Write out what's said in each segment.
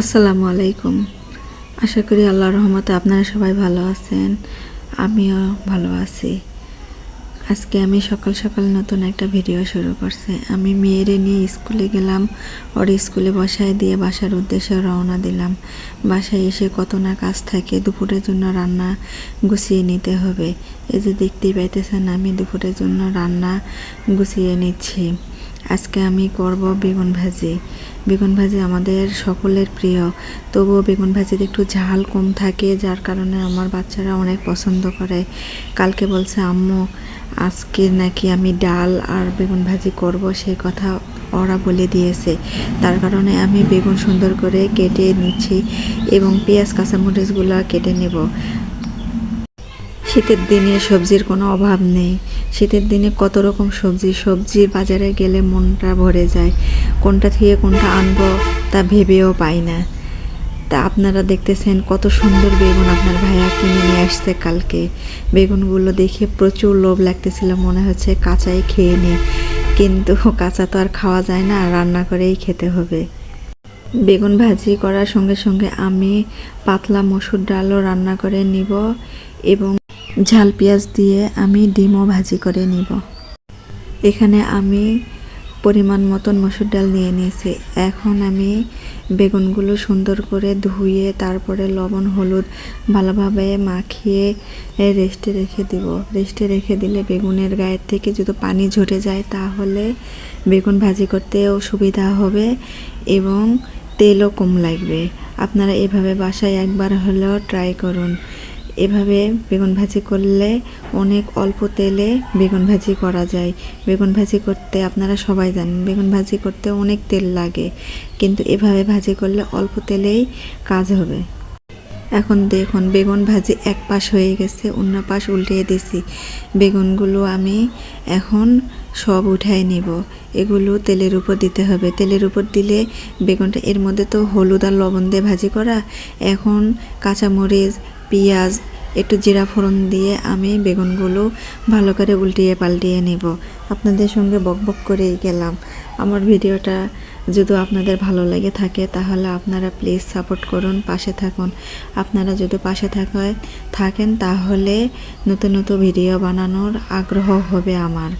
আসসালামু আলাইকুম। আশা করি আল্লাহর রহমতে আপনারা সবাই ভালো আছেন, আমিও ভালো আছি। আজকে আমি সকাল সকাল নতুন একটা ভিডিও শুরু করছি। আমি মেয়েরে নিয়ে স্কুলে গেলাম, ওর স্কুলে বসায় দিয়ে বাসার উদ্দেশ্যে রওনা দিলাম। বাসায় এসে কত না কাজ থাকে, দুপুরের জন্য রান্না গুছিয়ে নিতে হবে। এই যে দেখতেই পাইতেছেন, আমি দুপুরের জন্য রান্না গুছিয়ে নিচ্ছি। আজকে আমি করব বেগুন ভাজি। বেগুন ভাজি আমাদের সকলের প্রিয়। তবুও বেগুন ভাজিতে একটু ঝাল কম থাকে, যার কারণে আমার বাচ্চারা অনেক পছন্দ করে। কালকে বলছে, আম্মু, আজকে নাকি আমি ডাল আর বেগুন ভাজি করব। সেই কথা ওরা বলে দিয়েছে। তার কারণে আমি বেগুন সুন্দর করে কেটে নিচ্ছি এবং পেঁয়াজ, কাঁচামরিচগুলো কেটে নেব। শীতের দিনে সবজির কোনো অভাব নেই। শীতের দিনে কত রকম সবজি সবজি বাজারে গেলে মনটা ভরে যায়। কোনটা থেকে কোনটা আনব তা ভেবেও পাই না। তা আপনারা দেখতেছেন কত সুন্দর বেগুন আপনার ভাইয়া কিনে নিয়ে আসছে কালকে। বেগুনগুলো দেখে প্রচুর লোভ লাগতেছিল, মনে হচ্ছে কাঁচাই খেয়ে নিই। কিন্তু কাঁচা তো আর খাওয়া যায় না, রান্না করেই খেতে হবে। বেগুন ভাজি করার সঙ্গে সঙ্গে আমি পাতলা মসুর ডালও রান্না করে নিব এবং ঝাল পেঁয়াজ দিয়ে আমি ডিমও ভাজি করে নিব। এখানে আমি পরিমাণ মতন মসুর ডাল নিয়ে নিয়েছি। এখন আমি বেগুনগুলো সুন্দর করে ধুয়ে তারপরে লবণ, হলুদ ভালোভাবে মাখিয়ে রেস্টে রেখে দিব। রেস্টে রেখে দিলে বেগুনের গায়ের থেকে যদি পানি ঝরে যায় তাহলে বেগুন ভাজি করতেও সুবিধা হবে এবং তেলও কম লাগবে। আপনারা এভাবে বাসায় একবার হলেও ট্রাই করুন। এভাবে বেগুন ভাজি করলে অনেক অল্প তেলে বেগুন ভাজি করা যায়। বেগুন ভাজি করতে আপনারা সবাই জানেন, বেগুন ভাজি করতে অনেক তেল লাগে। কিন্তু এভাবে ভাজি করলে অল্প তেলেই কাজ হবে। এখন দেখুন, বেগুন ভাজি এক পাশ হয়ে গেছে, অন্য পাশ উল্টিয়ে দিছি। বেগুনগুলো আমি এখন সব উঠাই নিব। এগুলো তেলের উপর দিতে হবে। তেলের উপর দিলে বেগুনটা এর মধ্যে তো হলুদ আর লবণ দিয়ে ভাজি করা। এখন কাঁচামরিচ পেঁয়াজ, একটু জিরা ফোড়ন দিয়ে আমি বেগুনগুলো ভালো করে উল্টিয়ে পাল্টিয়ে নেব। আপনাদের সঙ্গে বকবক করেই গেলাম। আমার ভিডিওটা যদি আপনাদের ভালো লেগে থাকে তাহলে আপনারা প্লিজ সাপোর্ট করুন, পাশে থাকুন। আপনারা যদি পাশে থাকায় থাকেন তাহলে নতুন নতুন ভিডিও বানানোর আগ্রহ হবে আমার।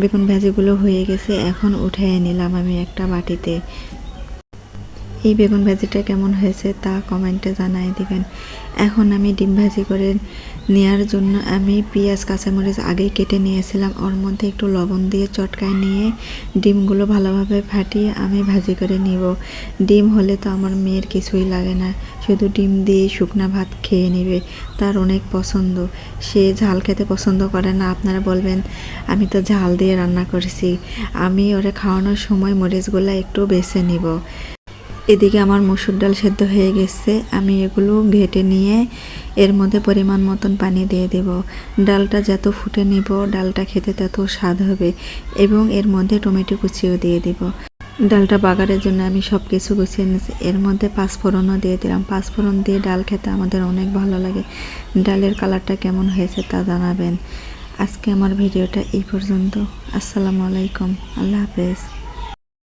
বেগুন ভাজিগুলো হয়ে গেছে, এখন উঠিয়ে নিলাম আমি একটা বাটিতে। এই বেগুন ভাজিটা কেমন হয়েছে তা কমেন্টে জানাই দিবেন। এখন আমি ডিম ভাজি করে নেওয়ার জন্য আমি পেঁয়াজ, কাঁচামরিচ আগেই কেটে নিয়েছিলাম। ওর মধ্যে একটু লবণ দিয়ে চটকায় নিয়ে ডিমগুলো ভালোভাবে ফাটিয়ে আমি ভাজি করে নিব। ডিম হলে তো আমার মেয়ের কিছুই লাগে না। শুধু ডিম দিয়ে শুকনা ভাত খেয়ে নেবে। তার অনেক পছন্দ। সে ঝাল খেতে পছন্দ করে না। আপনারা বলবেন, আমি তো ঝাল দিয়ে রান্না করেছি। আমি ওরে খাওয়ানোর সময় মরিচগুলো একটু বেছে নিব। এদিকে আমার মসুর ডাল সেদ্ধ হয়ে গেছে, আমি এগুলো ঘেটে নিয়ে এর মধ্যে পরিমাণ মতন পানি দিয়ে দেব। ডালটা যত ফুটে নিব, ডালটা খেতে তত স্বাদ হবে এবং এর মধ্যে টমেটো কুচিও দিয়ে দিব। ডালটা বাগারের জন্য আমি সব কিছু গুছিয়ে নিয়েছি। এর মধ্যে পাঁচফোড়নও দিয়ে দিলাম। পাঁচফোড়ন দিয়ে ডাল খেতে আমাদের অনেক ভালো লাগে। ডালের কালারটা কেমন হয়েছে তা জানাবেন। আজকে আমার ভিডিওটা এই পর্যন্ত। আসসালামু আলাইকুম। আল্লাহ হাফেজ।